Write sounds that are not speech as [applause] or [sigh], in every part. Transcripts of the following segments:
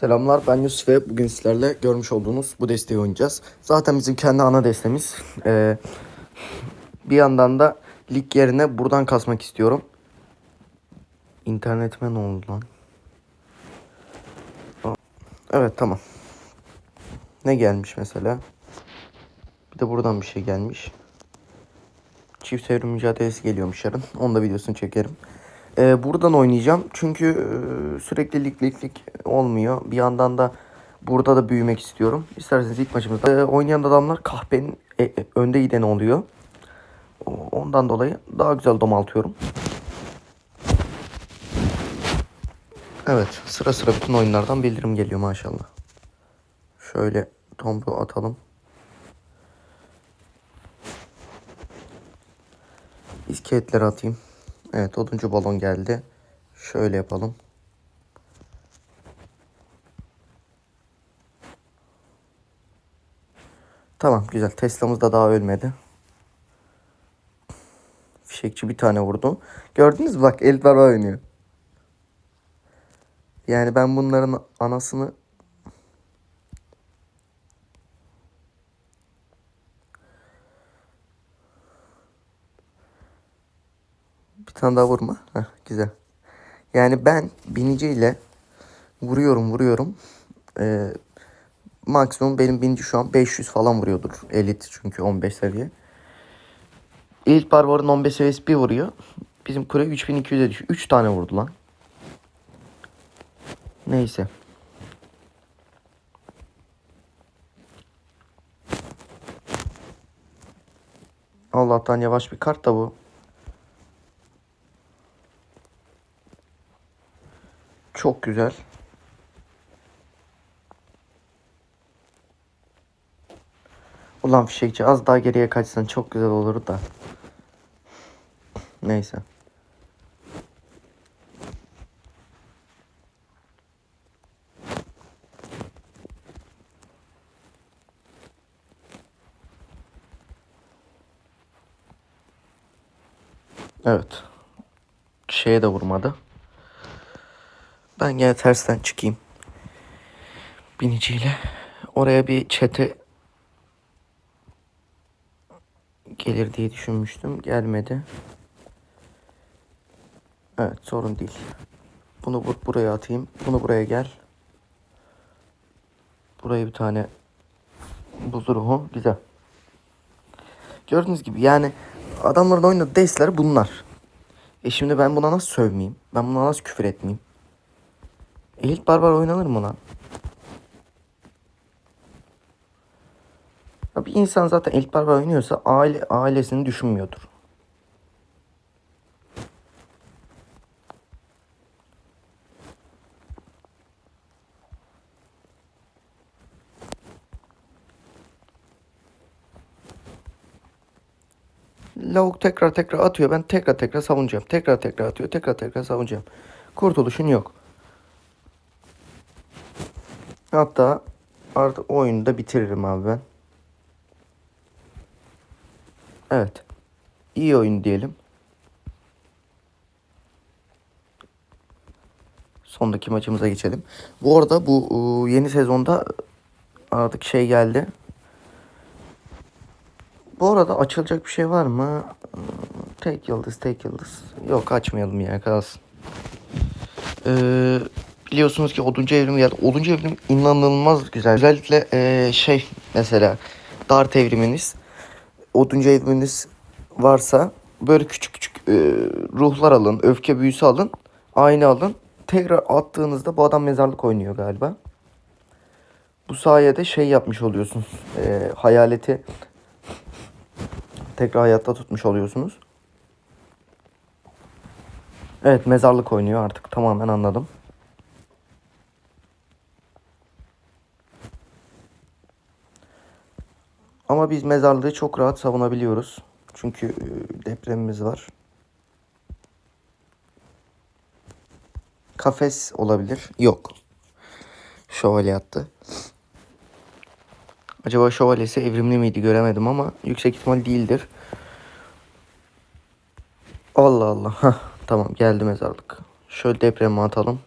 Selamlar ben Yusuf ve bugün sizlerle görmüş olduğunuz bu desteği oynayacağız. Zaten bizim kendi ana destemiz. Ee, bir yandan da lig yerine buradan kasmak istiyorum. İnternetime ne oldu lan? Evet tamam. Ne gelmiş mesela? Bir de buradan bir şey gelmiş. Çift evrim mücadelesi geliyormuş yarın. Onun da videosunu çekerim. Ee, buradan oynayacağım. Çünkü e, sürekli lig lig lig olmuyor. Bir yandan da burada da büyümek istiyorum. İsterseniz ilk maçımızda e, oynayan adamlar kahvenin e, e, önde gideni oluyor. Ondan dolayı daha güzel domaltıyorum. Evet sıra sıra bütün oyunlardan bildirim geliyor maşallah. Şöyle tombu atalım. İskeletleri atayım. Evet oduncu balon geldi. Şöyle yapalım. Tamam güzel. Tesla'mız da daha ölmedi. Fişekçi bir tane vurdu. Gördünüz mü? Bak el oynuyor. Yani ben bunların anasını Bir tane daha vurma. Heh, güzel. Yani ben biniciyle vuruyorum vuruyorum. Ee, maksimum benim binici şu an 500 falan vuruyordur. Elit çünkü 15 seviye. İlk barbarın 15 seviyesi bir vuruyor. Bizim kule 3200'e düşüyor. 3 tane vurdu lan. Neyse. Allah'tan yavaş bir kart da bu. Çok güzel. Ulan fişekçi az daha geriye kaçsan çok güzel olur da. Neyse. Evet. Şeye de vurmadı. Ben gene tersten çıkayım. Biniciyle. Oraya bir çete gelir diye düşünmüştüm. Gelmedi. Evet sorun değil. Bunu bu- buraya atayım. Bunu buraya gel. Buraya bir tane buz ruhu. Güzel. Gördüğünüz gibi yani adamların oynadığı destler bunlar. E şimdi ben buna nasıl sövmeyeyim? Ben buna nasıl küfür etmeyeyim? Elit barbar oynanır mı lan? Ya bir insan zaten elit barbar oynuyorsa aile ailesini düşünmüyordur. Lavuk tekrar tekrar atıyor. Ben tekrar tekrar savunacağım. Tekrar tekrar atıyor. Tekrar tekrar savunacağım. Kurtuluşun yok. Hatta artık oyunu da bitiririm abi ben. Evet. İyi oyun diyelim. Sondaki maçımıza geçelim. Bu arada bu ıı, yeni sezonda artık şey geldi. Bu arada açılacak bir şey var mı? Tek yıldız, tek yıldız. Yok açmayalım ya kalsın. Ee, biliyorsunuz ki 10. evrim geldi. 10. evrim inanılmaz güzel. Özellikle ee, şey mesela dart evriminiz 10. evriminiz varsa böyle küçük küçük ee, ruhlar alın, öfke büyüsü alın, aynı alın. Tekrar attığınızda bu adam mezarlık oynuyor galiba. Bu sayede şey yapmış oluyorsunuz. Ee, hayaleti tekrar hayatta tutmuş oluyorsunuz. Evet mezarlık oynuyor artık tamamen anladım. Ama biz mezarlığı çok rahat savunabiliyoruz. Çünkü e, depremimiz var. Kafes olabilir. Yok. Şövalye attı. Acaba şövalyesi evrimli miydi göremedim ama yüksek ihtimal değildir. Allah Allah. Hah, tamam geldi mezarlık. Şöyle depremi atalım.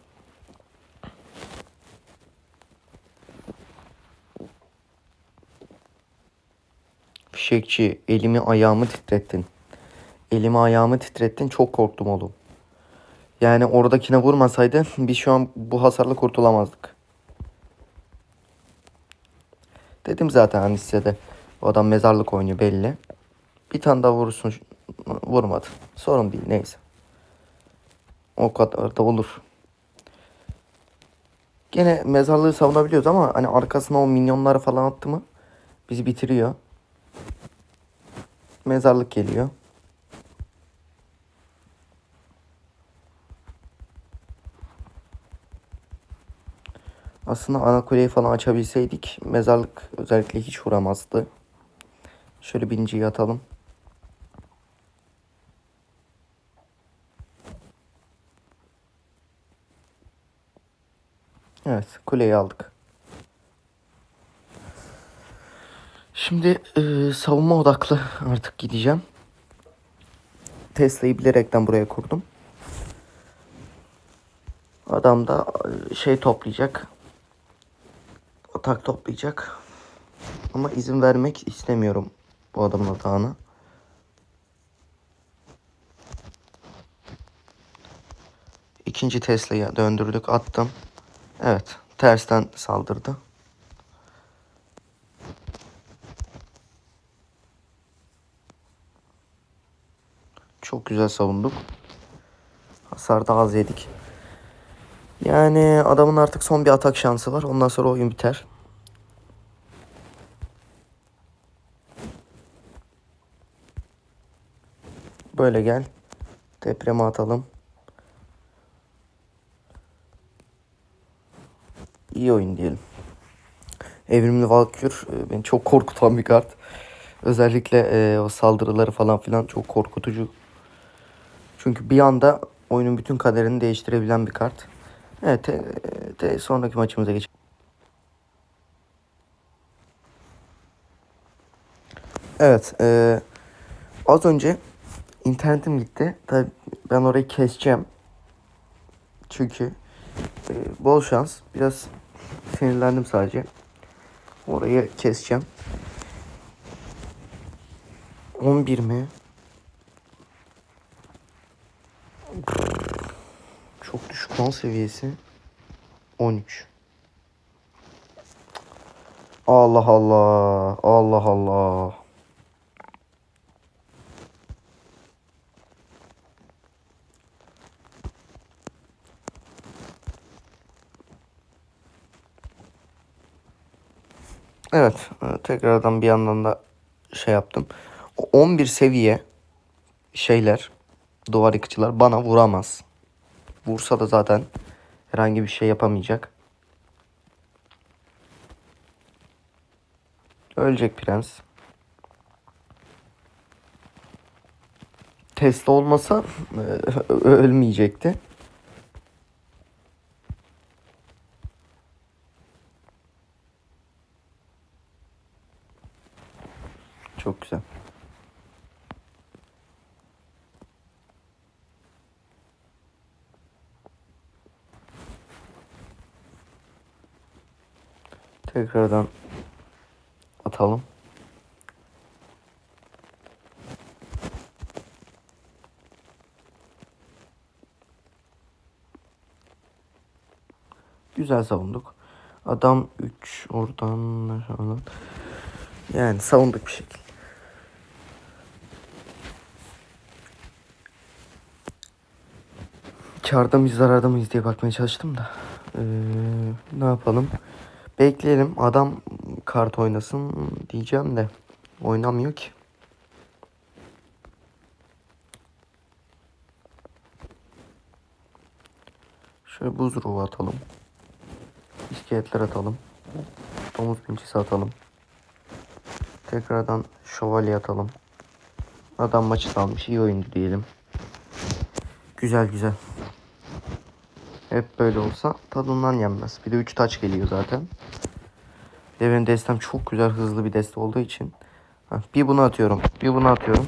Fişekçi. Elimi ayağımı titrettin. Elimi ayağımı titrettin. Çok korktum oğlum. Yani oradakine vurmasaydın biz şu an bu hasarla kurtulamazdık. Dedim zaten hani size de. O adam mezarlık oynuyor belli. Bir tane daha vurursun. Vurmadı. Sorun değil neyse. O kadar da olur. Gene mezarlığı savunabiliyoruz ama hani arkasına o minyonları falan attı mı bizi bitiriyor. Mezarlık geliyor. Aslında ana kuleyi falan açabilseydik mezarlık özellikle hiç vuramazdı. Şöyle birinciyi atalım. Evet kuleyi aldık. Şimdi e, savunma odaklı artık gideceğim. Tesla'yı bilerekten buraya kurdum. Adam da e, şey toplayacak. Atak toplayacak. Ama izin vermek istemiyorum bu adamın atağına. İkinci Tesla'yı döndürdük attım. Evet tersten saldırdı. Çok güzel savunduk. Hasar da az yedik. Yani adamın artık son bir atak şansı var. Ondan sonra oyun biter. Böyle gel. Depreme atalım. İyi oyun diyelim. Evrimli Valkür e, beni çok korkutan bir kart. Özellikle e, o saldırıları falan filan çok korkutucu. Çünkü bir anda oyunun bütün kaderini değiştirebilen bir kart. Evet, te, te, sonraki maçımıza geçelim. Evet, e, az önce internetim gitti. Tabii ben orayı keseceğim. Çünkü e, bol şans. Biraz sinirlendim sadece. Orayı keseceğim. 11 mi? Lan seviyesi. 13. Allah Allah. Allah Allah. Evet. e, Tekrardan bir yandan da şey yaptım. O 11 seviye şeyler duvar yıkıcılar bana vuramaz. Vursa da zaten herhangi bir şey yapamayacak. Ölecek prens. Tesla olmasa e, [laughs] ölmeyecekti. Çok güzel. Tekrardan atalım. Güzel savunduk. Adam 3 oradan aşağıdan. Yani savunduk bir şekilde. Karda mıyız zararda mıyız diye bakmaya çalıştım da. Ee, ne yapalım? Bekleyelim. Adam kart oynasın diyeceğim de. Oynamıyor ki. Şöyle buz ruhu atalım. İskeletler atalım. Domuz pinçisi atalım. Tekrardan şövalye atalım. Adam maçı salmış. iyi oyuncu diyelim. Güzel güzel. Hep böyle olsa tadından yenmez. Bir de 3 taç geliyor zaten. Bir de benim destem çok güzel hızlı bir deste olduğu için. Bir bunu atıyorum. Bir bunu atıyorum.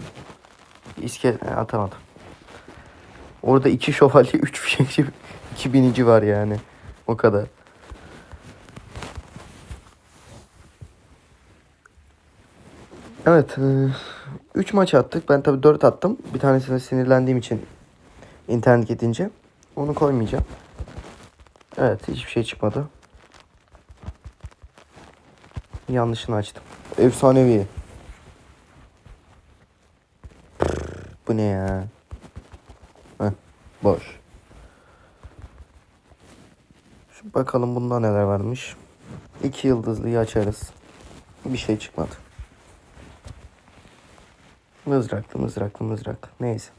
Bir iskelet e, atamadım. Orada iki şövalye, [laughs] üç fişekçi, iki binici var yani. O kadar. Evet. 3 maç attık. Ben tabii 4 attım. Bir tanesine sinirlendiğim için internet gidince. Onu koymayacağım. Evet. Hiçbir şey çıkmadı. Yanlışını açtım. Efsanevi. Bu ne ya? Heh, boş. Şu bakalım bunda neler varmış. İki yıldızlıyı açarız. Bir şey çıkmadı. Mızraklı mızraklı mızrak. Neyse.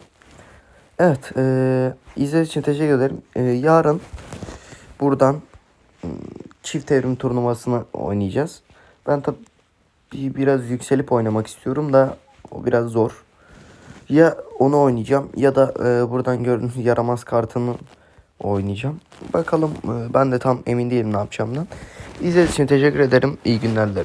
Evet. eee izlediğiniz için teşekkür ederim. Eee, yarın buradan çift evrim turnuvasını oynayacağız. Ben tabi biraz yükselip oynamak istiyorum da o biraz zor. Ya onu oynayacağım ya da eee, buradan gördüğünüz yaramaz kartını oynayacağım. Bakalım eee, ben de tam emin değilim ne yapacağımdan. İzlediğiniz için teşekkür ederim. İyi günler dilerim.